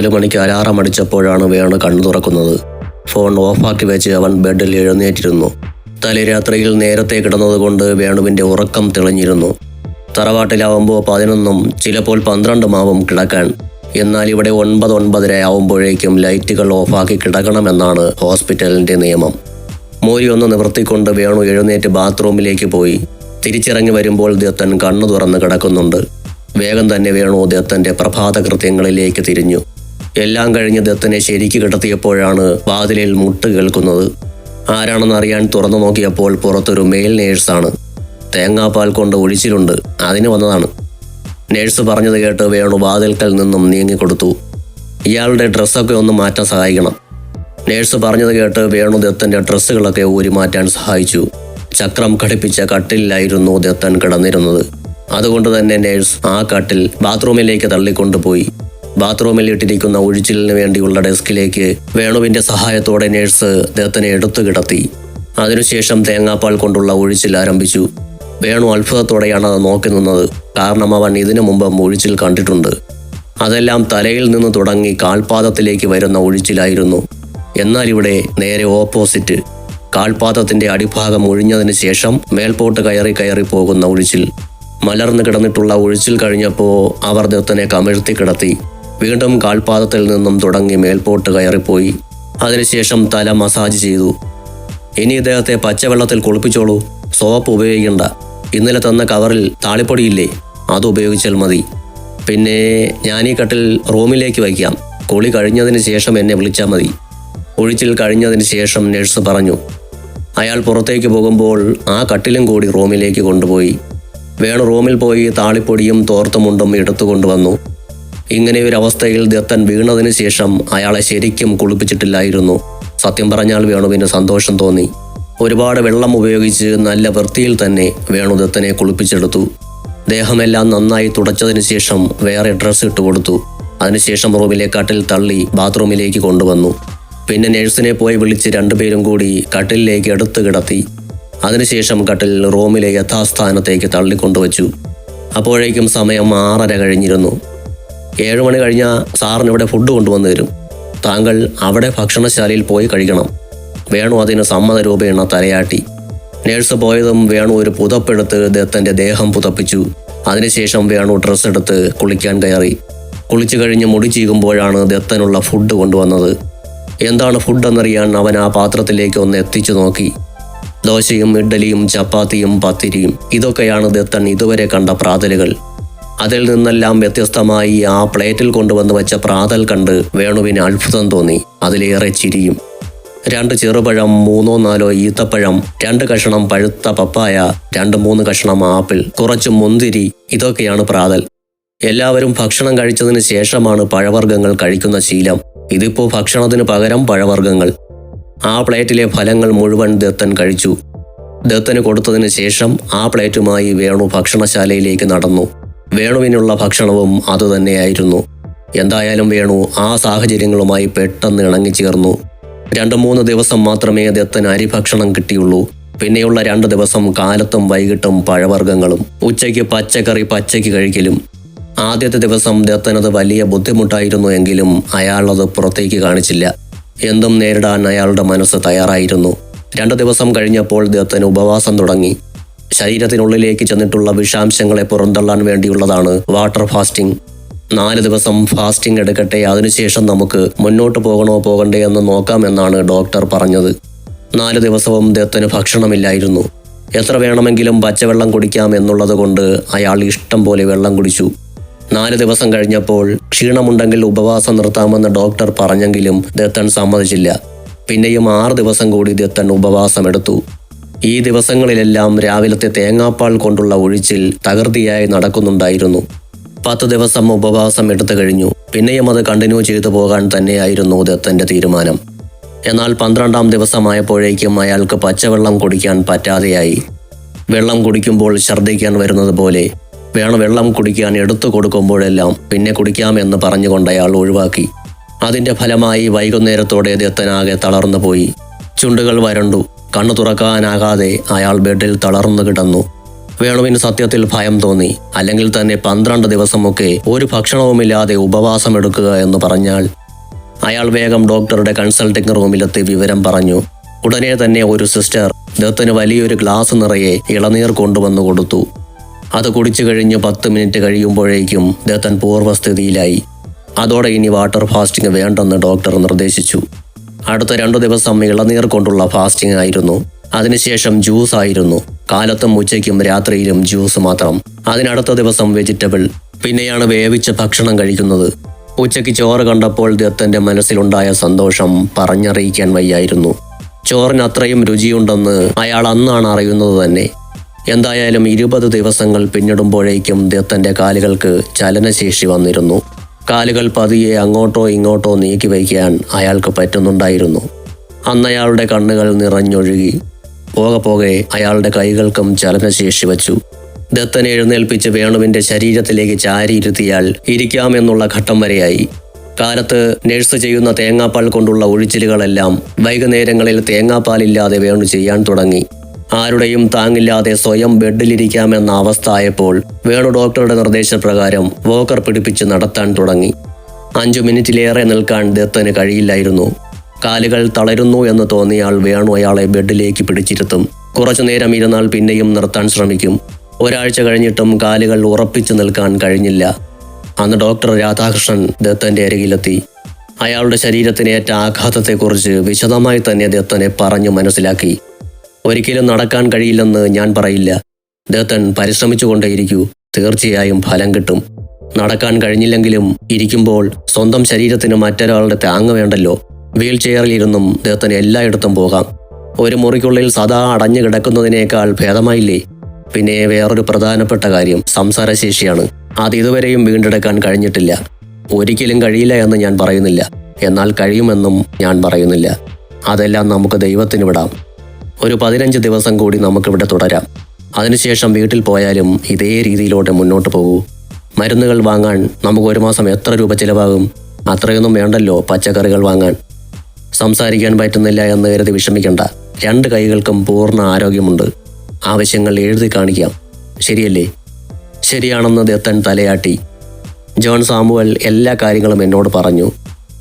നാലു മണിക്ക് അലാറം അടിച്ചപ്പോഴാണ് വേണു കണ്ണു തുറക്കുന്നത്. ഫോൺ ഓഫാക്കി വെച്ച് അവൻ ബെഡിൽ എഴുന്നേറ്റിരുന്നു. തലേരാത്രിയിൽ നേരത്തെ കിടന്നതുകൊണ്ട് വേണുവിന്റെ ഉറക്കം തെളിഞ്ഞിരുന്നു. തറവാട്ടിലാവുമ്പോൾ പതിനൊന്നും ചിലപ്പോൾ പന്ത്രണ്ടുമാവും കിടക്കാൻ. എന്നാൽ ഇവിടെ ഒൻപത് ഒൻപതര ആവുമ്പോഴേക്കും ലൈറ്റുകൾ ഓഫാക്കി കിടക്കണമെന്നാണ് ഹോസ്പിറ്റലിന്റെ നിയമം. മോരി ഒന്ന് നിവർത്തിക്കൊണ്ട് വേണു എഴുന്നേറ്റ് ബാത്റൂമിലേക്ക് പോയി. തിരിച്ചിറങ്ങി വരുമ്പോൾ ദത്തൻ കണ്ണു തുറന്ന് കിടക്കുന്നുണ്ട്. വേഗം തന്നെ വേണു ദത്തന്റെ പ്രഭാത കൃത്യങ്ങളിലേക്ക് തിരിഞ്ഞു. എല്ലാം കഴിഞ്ഞ് ദത്തനെ ശരിക്ക് കിടത്തിയപ്പോഴാണ് വാതിലിൽ മുട്ട് കേൾക്കുന്നത്. ആരാണെന്ന് അറിയാൻ തുറന്നു നോക്കിയപ്പോൾ പുറത്തൊരു മെയിൽ നേഴ്സാണ്. തേങ്ങാപ്പാൽ കൊണ്ട് ഒഴിച്ചിലുണ്ട്. അതിന് വന്നതാണ്. നേഴ്സ് പറഞ്ഞത് കേട്ട് വേണു വാതിൽക്കൽ നിന്നും നീങ്ങിക്കൊടുത്തു. ഇയാളുടെ ഡ്രസ്സൊക്കെ ഒന്ന് മാറ്റാൻ സഹായിക്കണം. നേഴ്സ് പറഞ്ഞത് കേട്ട് വേണു ദത്തന്റെ ഡ്രസ്സുകളൊക്കെ ഊരി മാറ്റാൻ സഹായിച്ചു. ചക്രം ഘടിപ്പിച്ച കട്ടിലായിരുന്നു ദത്തൻ കിടന്നിരുന്നത്. അതുകൊണ്ട് തന്നെ നേഴ്സ് ആ കട്ടിൽ ബാത്റൂമിലേക്ക് തള്ളിക്കൊണ്ടുപോയി. ബാത്റൂമിൽ ഇട്ടിരിക്കുന്ന ഒഴിച്ചിലിന് വേണ്ടിയുള്ള ഡെസ്കിലേക്ക് വേണുവിന്റെ സഹായത്തോടെ നേഴ്സ് ദത്തനെ എടുത്തു കിടത്തി. അതിനുശേഷം തേങ്ങാപ്പാൽ കൊണ്ടുള്ള ഒഴിച്ചിൽ ആരംഭിച്ചു. വേണു അത്ഭുതത്തോടെയാണ് അത് നോക്കി നിന്നത്. കാരണം അവൻ ഇതിനു മുമ്പ് ഒഴിച്ചിൽ കണ്ടിട്ടുണ്ട്. അതെല്ലാം തലയിൽ നിന്ന് തുടങ്ങി കാൽപാദത്തിലേക്ക് വരുന്ന ഒഴിച്ചിലായിരുന്നു. എന്നാൽ ഇവിടെ നേരെ ഓപ്പോസിറ്റ് കാൽപാദത്തിന്റെ അടിഭാഗം ഒഴിഞ്ഞതിന് ശേഷം മേൽപോട്ട് കയറി കയറി പോകുന്ന ഒഴിച്ചിൽ. മലർന്നു കിടന്നിട്ടുള്ള ഒഴിച്ചിൽ കഴിഞ്ഞപ്പോൾ അവർ ദത്തനെ കമിഴ്ത്തി കിടത്തി. വീണ്ടും കാൽപാദത്തിൽ നിന്നും തുടങ്ങി മേൽപോട്ട് കയറിപ്പോയി. അതിനുശേഷം തല മസാജ് ചെയ്തു. ഇനി ഇദ്ദേഹത്തെ പച്ചവെള്ളത്തിൽ കുളിപ്പിച്ചോളൂ. സോപ്പ് ഉപയോഗിക്കണ്ട. ഇന്നലെ തന്ന കവറിൽ താളിപ്പൊടിയില്ലേ? അത് ഉപയോഗിച്ചാൽ മതി. പിന്നെ ഞാൻ ഈ കട്ടിൽ റൂമിലേക്ക് വയ്ക്കാം. കുളി കഴിഞ്ഞതിന് ശേഷം എന്നെ വിളിച്ചാൽ മതി. ഒഴിച്ചിൽ കഴിഞ്ഞതിന് ശേഷം നഴ്സ് പറഞ്ഞു. അയാൾ പുറത്തേക്ക് പോകുമ്പോൾ ആ കട്ടിലും കൂടി റൂമിലേക്ക് കൊണ്ടുപോയി. വേണു റൂമിൽ പോയി താളിപ്പൊടിയും തോർത്തുമുണ്ടും എടുത്തു കൊണ്ടുവന്നു ഇങ്ങനെ ഒരു അവസ്ഥയിൽ ദത്തൻ വീണതിന് ശേഷം അയാളെ ശരിക്കും കുളിപ്പിച്ചിട്ടില്ലായിരുന്നു. സത്യം പറഞ്ഞാൽ വേണുവിന് സന്തോഷം തോന്നി. ഒരുപാട് വെള്ളം ഉപയോഗിച്ച് നല്ല വൃത്തിയിൽ തന്നെ വേണു ദത്തനെ കുളിപ്പിച്ചെടുത്തു. ദേഹമെല്ലാം നന്നായി തുടച്ചതിന് ശേഷം വേറെ ഡ്രസ്സ് ഇട്ട് കൊടുത്തു. അതിനുശേഷം റൂമിലെ കട്ടിൽ തള്ളി ബാത്റൂമിലേക്ക് കൊണ്ടുവന്നു. പിന്നെ നഴ്സിനെ പോയി വിളിച്ച് രണ്ടുപേരും കൂടി കട്ടിലിലേക്ക് എടുത്തു കിടത്തി. അതിനുശേഷം കട്ടിൽ റൂമിലെ യഥാസ്ഥാനത്തേക്ക് തള്ളിക്കൊണ്ടുവച്ചു. അപ്പോഴേക്കും സമയം ആറര കഴിഞ്ഞിരുന്നു. ഏഴ് മണി കഴിഞ്ഞാൽ സാറിന് ഇവിടെ ഫുഡ് കൊണ്ടുവന്ന് തരും. താങ്കൾ അവിടെ ഭക്ഷണശാലയിൽ പോയി കഴിക്കണം. വേണു അതിന് സമ്മത രൂപേണ തലയാട്ടി. നേഴ്സ് പോയതും വേണു ഒരു പുതപ്പെടുത്ത് ദത്തന്റെ ദേഹം പുതപ്പിച്ചു. അതിനുശേഷം വേണു ഡ്രസ്സ് എടുത്ത് കുളിക്കാൻ കയറി. കുളിച്ചു കഴിഞ്ഞ് മുടി ചീകുമ്പോഴാണ് ദത്തനുള്ള ഫുഡ് കൊണ്ടുവന്നത്. എന്താണ് ഫുഡ് എന്നറിയാൻ അവൻ ആ പാത്രത്തിലേക്ക് ഒന്ന് എത്തിച്ചു നോക്കി. ദോശയും ഇഡ്ഡലിയും ചപ്പാത്തിയും പത്തിരിയും. ഇതൊക്കെയാണ് ദത്തൻ ഇതുവരെ കണ്ട പ്രാതലുകൾ. അതിൽ നിന്നെല്ലാം വ്യത്യസ്തമായി ആ പ്ലേറ്റിൽ കൊണ്ടുവന്ന് വെച്ച പ്രാതൽ കണ്ട് വേണുവിന് അത്ഭുതം തോന്നി. അതിലേറെ ചിരിയും. രണ്ട് ചെറുപഴം മൂന്നോ നാലോ ഈത്തപ്പഴം രണ്ട് കഷണം പഴുത്ത പപ്പായ രണ്ട് മൂന്ന് കഷണം ആപ്പിൾ കുറച്ച് മുന്തിരി ഇതൊക്കെയാണ് പ്രാതൽ. എല്ലാവരും ഭക്ഷണം കഴിച്ചതിന് ശേഷമാണ് പഴവർഗങ്ങൾ കഴിക്കുന്ന ശീലം. ഇതിപ്പോ ഭക്ഷണത്തിന് പകരം പഴവർഗങ്ങൾ. ആ പ്ലേറ്റിലെ ഫലങ്ങൾ മുഴുവൻ ദത്തൻ കഴിച്ചു. ദത്തന് കൊടുത്തതിന് ശേഷം ആ പ്ലേറ്റുമായി വേണു ഭക്ഷണശാലയിലേക്ക് നടന്നു. വേണുവിനുള്ള ഭക്ഷണവും അതുതന്നെയായിരുന്നു എന്തായാലും വേണു ആ സാഹചര്യങ്ങളുമായി പെട്ടെന്ന് ഇണങ്ങിച്ചേർന്നു രണ്ടു മൂന്ന് ദിവസം മാത്രമേ ദത്തന് അരിഭക്ഷണം കിട്ടിയുള്ളൂ. പിന്നെയുള്ള രണ്ട് ദിവസം കാലത്തും വൈകിട്ടും പഴവർഗങ്ങളും ഉച്ചയ്ക്ക് പച്ചക്കറി പച്ചയ്ക്ക് കഴിക്കലും. ആദ്യത്തെ ദിവസം ദത്തനത് വലിയ ബുദ്ധിമുട്ടായിരുന്നു എങ്കിലും അയാളത് പുറത്തേക്ക് കാണിച്ചില്ല. എന്തും നേരിടാൻ അയാളുടെ മനസ്സ് തയ്യാറായിരുന്നു. രണ്ടു ദിവസം കഴിഞ്ഞപ്പോൾ ദത്തൻ ഉപവാസം തുടങ്ങി. ശരീരത്തിനുള്ളിലേക്ക് ചെന്നിട്ടുള്ള വിഷാംശങ്ങളെ പുറന്തള്ളാൻ വേണ്ടിയുള്ളതാണ് വാട്ടർ ഫാസ്റ്റിംഗ്. നാല് ദിവസം ഫാസ്റ്റിംഗ് എടുക്കട്ടെ അതിനുശേഷം നമുക്ക് മുന്നോട്ട് പോകണോ പോകണ്ടേ എന്ന് നോക്കാമെന്നാണ് ഡോക്ടർ പറഞ്ഞത്. നാല് ദിവസവും ദത്തന് ഭക്ഷണമില്ലായിരുന്നു. എത്ര വേണമെങ്കിലും പച്ചവെള്ളം കുടിക്കാം എന്നുള്ളത് കൊണ്ട് അയാൾ ഇഷ്ടം പോലെ വെള്ളം കുടിച്ചു. നാല് ദിവസം കഴിഞ്ഞപ്പോൾ ക്ഷീണമുണ്ടെങ്കിൽ ഉപവാസം നിർത്താമെന്ന് ഡോക്ടർ പറഞ്ഞെങ്കിലും ദത്തൻ സമ്മതിച്ചില്ല. പിന്നെയും ആറ് ദിവസം കൂടി ദത്തൻ ഉപവാസം എടുത്തു ഈ ദിവസങ്ങളിലെല്ലാം രാവിലത്തെ തേങ്ങാപ്പാൽ കൊണ്ടുള്ള ഒഴിച്ചിൽ തകൃതിയായി നടക്കുന്നുണ്ടായിരുന്നു. പത്ത് ദിവസം ഉപവാസം എടുത്തു കഴിഞ്ഞു. പിന്നെയും അത് കണ്ടിന്യൂ ചെയ്തു പോകാൻ തന്നെയായിരുന്നു ദത്തന്റെ തീരുമാനം. എന്നാൽ പന്ത്രണ്ടാം ദിവസമായപ്പോഴേക്കും അയാൾക്ക് പച്ചവെള്ളം കുടിക്കാൻ പറ്റാതെയായി. വെള്ളം കുടിക്കുമ്പോൾ ഛർദ്ദിക്കാൻ വരുന്നത് പോലെ വേണം വെള്ളം കുടിക്കാൻ എടുത്തു കൊടുക്കുമ്പോഴെല്ലാം പിന്നെ കുടിക്കാമെന്ന് പറഞ്ഞുകൊണ്ട് അയാൾ ഒഴിവാക്കി. അതിന്റെ ഫലമായി വൈകുന്നേരത്തോടെ ദത്തനാകെ തളർന്നു പോയി ചുണ്ടുകൾ വരണ്ടു. കണ്ണു തുറക്കാനാകാതെ അയാൾ ബെഡിൽ തളർന്നു കിടന്നു. വേണുവിന് സത്യത്തിൽ ഭയം തോന്നി. അല്ലെങ്കിൽ തന്നെ പന്ത്രണ്ട് ദിവസമൊക്കെ ഒരു ഭക്ഷണവുമില്ലാതെ ഉപവാസം എടുക്കുക എന്ന് പറഞ്ഞാൽ അയാൾ വേഗം ഡോക്ടറുടെ കൺസൾട്ടിംഗ് റൂമിലെത്തി വിവരം പറഞ്ഞു. ഉടനെ തന്നെ ഒരു സിസ്റ്റർ ദത്തിന് വലിയൊരു ഗ്ലാസ് നിറയെ ഇളനീർ കൊണ്ടുവന്നു കൊടുത്തു. അത് കുടിച്ചു കഴിഞ്ഞ് പത്ത് മിനിറ്റ് കഴിയുമ്പോഴേക്കും ദത്തൻ പൂർവസ്ഥിതിയിലായി. അതോടെ ഇനി വാട്ടർ ഫാസ്റ്റിംഗ് വേണ്ടെന്ന് ഡോക്ടർ നിർദ്ദേശിച്ചു. അടുത്ത രണ്ടു ദിവസം ഇളനീർ കൊണ്ടുള്ള ഫാസ്റ്റിംഗ് ആയിരുന്നു. അതിനുശേഷം ജ്യൂസ് ആയിരുന്നു. കാലത്തും ഉച്ചയ്ക്കും രാത്രിയിലും ജ്യൂസ് മാത്രം. അതിനടുത്ത ദിവസം വെജിറ്റബിൾ പിന്നെയാണ് വേവിച്ച ഭക്ഷണം കഴിക്കുന്നത്. ഉച്ചയ്ക്ക് ചോറ് കണ്ടപ്പോൾ ദത്തന്റെ മനസ്സിലുണ്ടായ സന്തോഷം പറഞ്ഞറിയിക്കാൻ വയ്യായിരുന്നു. ചോറിന് അത്രയും രുചിയുണ്ടെന്ന് അയാൾ അന്നാണ് അറിയുന്നത് തന്നെ. എന്തായാലും ഇരുപത് ദിവസങ്ങൾ പിന്നിടുമ്പോഴേക്കും ദത്തന്റെ കാലുകൾക്ക് ചലനശേഷി വന്നിരുന്നു. കാലുകൾ പതിയെ അങ്ങോട്ടോ ഇങ്ങോട്ടോ നീക്കി വയ്ക്കാൻ അയാൾക്ക് പറ്റുന്നുണ്ടായിരുന്നു. അന്നയാളുടെ കണ്ണുകൾ നിറഞ്ഞൊഴുകി. പോകെ പോകെ അയാളുടെ കൈകൾക്കും ചലനശേഷി വച്ചു. ദത്തനെ എഴുന്നേൽപ്പിച്ച് വേണുവിന്റെ ശരീരത്തിലേക്ക് ചാരിയിരുത്തിയാൽ ഇരിക്കാമെന്നുള്ള ഘട്ടം വരെയായി. കാലത്ത് നഴ്സ് ചെയ്യുന്ന തേങ്ങാപ്പാൽ കൊണ്ടുള്ള ഒഴിച്ചിലുകളെല്ലാം വൈകുന്നേരങ്ങളിൽ തേങ്ങാപ്പാലില്ലാതെ വേണു ചെയ്യാൻ തുടങ്ങി. ആരുടെയും താങ്ങില്ലാതെ സ്വയം ബെഡിലിരിക്കാമെന്ന അവസ്ഥയായപ്പോൾ വേണു ഡോക്ടറുടെ നിർദ്ദേശപ്രകാരം വോക്കർ പിടിപ്പിച്ച് നടത്താൻ തുടങ്ങി. അഞ്ചു മിനിറ്റിലേറെ നിൽക്കാൻ ദത്തന് കഴിയില്ലായിരുന്നു. കാലുകൾ തളരുന്നു എന്ന് തോന്നിയാൽ വേണു അയാളെ ബെഡിലേക്ക് പിടിച്ചിരുത്തും. കുറച്ചു നേരം ഇരുന്നാൽ പിന്നെയും നിർത്താൻ ശ്രമിക്കും. ഒരാഴ്ച കഴിഞ്ഞിട്ടും കാലുകൾ ഉറപ്പിച്ചു നിൽക്കാൻ കഴിഞ്ഞില്ല. അന്ന് ഡോക്ടർ രാധാകൃഷ്ണൻ ദത്തന്റെ അരികിലെത്തി. അയാളുടെ ശരീരത്തിനേറ്റ ആഘാതത്തെക്കുറിച്ച് വിശദമായി തന്നെ ദത്തനെ പറഞ്ഞു മനസ്സിലാക്കി. ഒരിക്കലും നടക്കാൻ കഴിയില്ലെന്ന് ഞാൻ പറയില്ല. ദത്തൻ പരിശ്രമിച്ചുകൊണ്ടേയിരിക്കൂ. തീർച്ചയായും ഫലം കിട്ടും. നടക്കാൻ കഴിഞ്ഞില്ലെങ്കിലും ഇരിക്കുമ്പോൾ സ്വന്തം ശരീരത്തിന് മറ്റൊരാളുടെ താങ്ങ് വേണ്ടല്ലോ. വീൽ ചെയറിലിരുന്നും ദത്തന് എല്ലായിടത്തും പോകാം. ഒരു മുറിക്കുള്ളിൽ സദാ അടഞ്ഞു കിടക്കുന്നതിനേക്കാൾ ഭേദമായില്ലേ? പിന്നെ വേറൊരു പ്രധാനപ്പെട്ട കാര്യം സംസാരശേഷിയാണ്. അത് ഇതുവരെയും വീണ്ടെടുക്കാൻ കഴിഞ്ഞിട്ടില്ല. ഒരിക്കലും കഴിയില്ല എന്ന് ഞാൻ പറയുന്നില്ല. എന്നാൽ കഴിയുമെന്നും ഞാൻ പറയുന്നില്ല. അതെല്ലാം നമുക്ക് ദൈവത്തിന് വിടാം. ഒരു പതിനഞ്ച് ദിവസം കൂടി നമുക്കിവിടെ തുടരാം. അതിനുശേഷം വീട്ടിൽ പോയാലും ഇതേ രീതിയിലോട്ട് മുന്നോട്ട് പോകൂ. മരുന്നുകൾ വാങ്ങാൻ നമുക്ക് ഒരു മാസം എത്ര രൂപ ചിലവാകും? അത്രയൊന്നും വേണ്ടല്ലോ പച്ചക്കറികൾ വാങ്ങാൻ. സംസാരിക്കാൻ പറ്റുന്നില്ല എന്ന് കരുതി വിഷമിക്കണ്ട. രണ്ട് കൈകൾക്കും പൂർണ ആരോഗ്യമുണ്ട്. ആവശ്യങ്ങൾ എഴുതി കാണിക്കാം. ശരിയല്ലേ? ശരിയാണെന്ന് ദത്തൻ തലയാട്ടി. ജോൺ സാമുവൽ എല്ലാ കാര്യങ്ങളും എന്നോട് പറഞ്ഞു.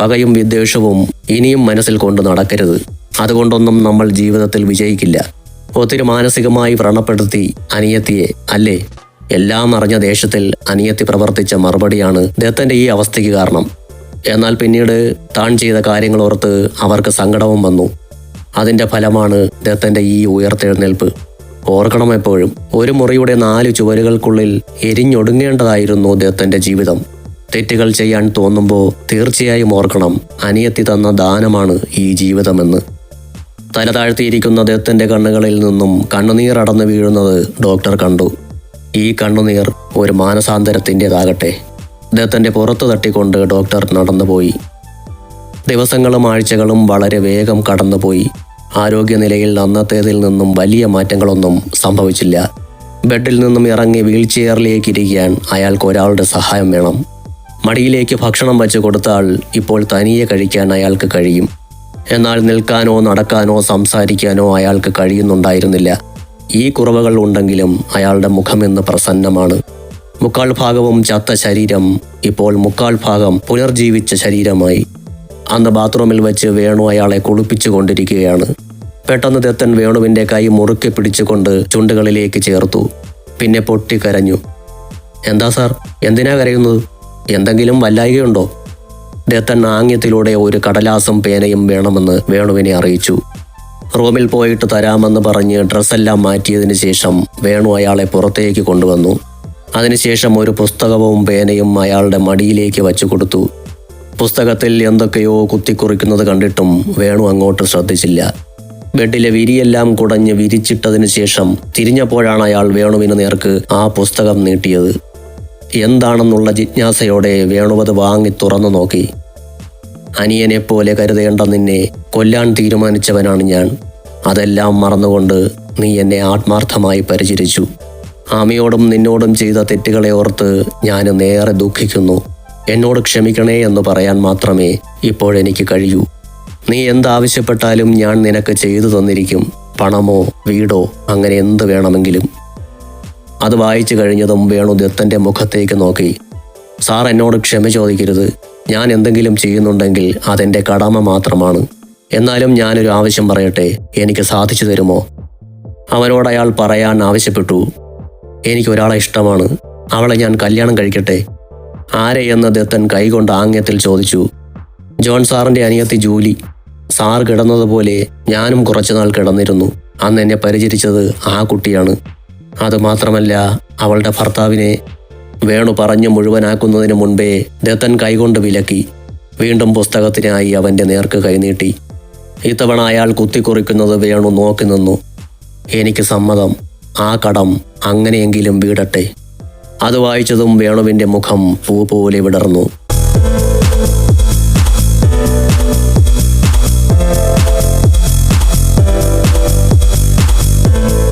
പകയും വിദ്വേഷവും ഇനിയും മനസ്സിൽ കൊണ്ട് നടക്കരുത്. അതുകൊണ്ടൊന്നും നമ്മൾ ജീവിതത്തിൽ വിജയിക്കില്ല. ഒത്തിരി മാനസികമായി വ്രണപ്പെടുത്തി അനിയത്തിയെ അല്ലേ? എല്ലാം അറിഞ്ഞ ദേശത്തിൽ അനിയത്തി പ്രവർത്തിച്ച മറുപടിയാണ് ദത്തന്റെ ഈ അവസ്ഥയ്ക്ക് കാരണം. എന്നാൽ പിന്നീട് താൻ ചെയ്ത കാര്യങ്ങൾ ഓർത്ത് അവർക്ക് സങ്കടവും വന്നു. അതിന്റെ ഫലമാണ് ദത്തന്റെ ഈ ഉയർത്തെഴുന്നേൽപ്പ്. ഓർക്കണം എപ്പോഴും ഒരു മുറിയുടെ നാല് ചുവരുകൾക്കുള്ളിൽ എരിഞ്ഞൊടുങ്ങേണ്ടതായിരുന്നു ദത്തന്റെ ജീവിതം. തെറ്റുകൾ ചെയ്യാൻ തോന്നുമ്പോൾ തീർച്ചയായും ഓർക്കണം അനിയത്തി തന്ന ദാനമാണ് ഈ ജീവിതമെന്ന്. തല താഴ്ത്തിയിരിക്കുന്ന അദ്ദേഹത്തിന്റെ കണ്ണുകളിൽ നിന്നും കണ്ണുനീർ അടന്നു വീഴുന്നത് ഡോക്ടർ കണ്ടു. ഈ കണ്ണുനീർ ഒരു മാനസാന്തരത്തിന്റെതാകട്ടെ അദ്ദേഹത്തിന്റെ പുറത്തു തട്ടിക്കൊണ്ട് ഡോക്ടർ നടന്നുപോയി. ദിവസങ്ങളും ആഴ്ചകളും വളരെ വേഗം കടന്നുപോയി. ആരോഗ്യനിലയിൽ അന്നത്തേതിൽ നിന്നും വലിയ മാറ്റങ്ങളൊന്നും സംഭവിച്ചില്ല. ബെഡിൽ നിന്നും ഇറങ്ങി വീൽചെയറിലേക്ക് ഇരിക്കാൻ അയാൾക്ക് ഒരാളുടെ സഹായം വേണം. മടിയിലേക്ക് ഭക്ഷണം വച്ച് കൊടുത്താൽ ഇപ്പോൾ തനിയെ കഴിക്കാൻ അയാൾക്ക് കഴിയും. എന്നാൽ നിൽക്കാനോ നടക്കാനോ സംസാരിക്കാനോ അയാൾക്ക് കഴിയുന്നുണ്ടായിരുന്നില്ല. ഈ കുറവുകൾ ഉണ്ടെങ്കിലും അയാളുടെ മുഖമെന്ന് പ്രസന്നമാണ്. മുക്കാൽ ഭാഗവും ചത്ത ശരീരം ഇപ്പോൾ മുക്കാൽ ഭാഗം പുനർജീവിച്ച ശരീരമായി. അന്ന് ബാത്റൂമിൽ വെച്ച് വേണു അയാളെ കുളിപ്പിച്ചു കൊണ്ടിരിക്കുകയാണ്. പെട്ടെന്ന് ദത്തൻ വേണുവിന്റെ കൈ മുറുക്കി പിടിച്ചുകൊണ്ട് ചുണ്ടുകളിലേക്ക് ചേർത്തു. പിന്നെ പൊട്ടിക്കരഞ്ഞു എന്താ സാർ? എന്തിനാ കരയുന്നത്? എന്തെങ്കിലും വല്ലായികയുണ്ടോ? ദത്തൻ ആംഗ്യത്തിലൂടെ ഒരു കടലാസും പേനയും വേണമെന്ന് വേണുവിനെ അറിയിച്ചു. റൂമിൽ പോയിട്ട് തരാമെന്ന് പറഞ്ഞ് ഡ്രസ്സെല്ലാം മാറ്റിയതിന് ശേഷം വേണു അയാളെ പുറത്തേക്ക് കൊണ്ടുവന്നു. അതിനുശേഷം ഒരു പുസ്തകവും പേനയും അയാളുടെ മടിയിലേക്ക് വച്ചു കൊടുത്തു. പുസ്തകത്തിൽ എന്തൊക്കെയോ കുത്തിക്കുറിക്കുന്നത് കണ്ടിട്ടും വേണു അങ്ങോട്ട് ശ്രദ്ധിച്ചില്ല. ബെഡിലെ വിരിയെല്ലാം കുടഞ്ഞ് വിരിച്ചിട്ടതിനു ശേഷം തിരിഞ്ഞപ്പോഴാണ് അയാൾ വേണുവിന് നേർക്ക് ആ പുസ്തകം നീട്ടിയത്. എന്താണെന്നുള്ള ജിജ്ഞാസയോടെ വേണുവത് വാങ്ങി തുറന്നു നോക്കി. അനിയനെ പോലെ കരുതേണ്ട നിന്നെ കൊല്ലാൻ തീരുമാനിച്ചവനാണ് ഞാൻ. അതെല്ലാം മറന്നുകൊണ്ട് നീ എന്നെ ആത്മാർത്ഥമായി പരിചരിച്ചു. ആമയോടും നിന്നോടും ചെയ്ത തെറ്റുകളെ ഓർത്ത് ഞാൻ നേരെ ദുഃഖിക്കുന്നു. എന്നോട് ക്ഷമിക്കണേ എന്ന് പറയാൻ മാത്രമേ ഇപ്പോഴെനിക്ക് കഴിയൂ. നീ എന്താവശ്യപ്പെട്ടാലും ഞാൻ നിനക്ക് ചെയ്തു തന്നിരിക്കും. പണമോ വീടോ അങ്ങനെ എന്ത് വേണമെങ്കിലും. അത് വായിച്ചു കഴിഞ്ഞതും വേണു ദത്തന്റെ മുഖത്തേക്ക് നോക്കി. സാർ എന്നോട് ക്ഷമ ചോദിക്കരുത്. ഞാൻ എന്തെങ്കിലും ചെയ്യുന്നുണ്ടെങ്കിൽ അതെന്റെ കടമ മാത്രമാണ്. എന്നാലും ഞാനൊരു ആവശ്യം പറയട്ടെ. എനിക്ക് സാധിച്ചു തരുമോ? അവനോട് അയാൾ പറയാൻ ആവശ്യപ്പെട്ടു. എനിക്ക് ഒരാളെ ഇഷ്ടമാണ്. അവളെ ഞാൻ കല്യാണം കഴിക്കട്ടെ. ആരെയെന്ന് ദത്തൻ കൈകൊണ്ട് ആംഗ്യത്തിൽ ചോദിച്ചു. ജോൺ സാറിന്റെ അനിയത്തി ജൂലി. സാർ കിടന്നതുപോലെ ഞാനും കുറച്ചുനാൾ കിടന്നിരുന്നു. അന്ന് എന്നെ പരിചരിച്ചത് ആ കുട്ടിയാണ്. അതുമാത്രമല്ല അവളുടെ ഭർത്താവിനെ വേണു പറഞ്ഞു മുഴുവനാക്കുന്നതിന് മുൻപേ ദത്തൻ കൈകൊണ്ട് വിലക്കി വീണ്ടും പുസ്തകത്തിനായി അവന്റെ നേർക്ക് കൈനീട്ടി. ഇത്തവണ അയാൾ കുത്തിക്കുറിക്കുന്നത് വേണു നോക്കി നിന്നു. എനിക്ക് സമ്മതം ആ കടം അങ്ങനെയെങ്കിലും വീടട്ടെ. അത് വായിച്ചതും വേണുവിന്റെ മുഖം പൂ പോലെ വിടർന്നു.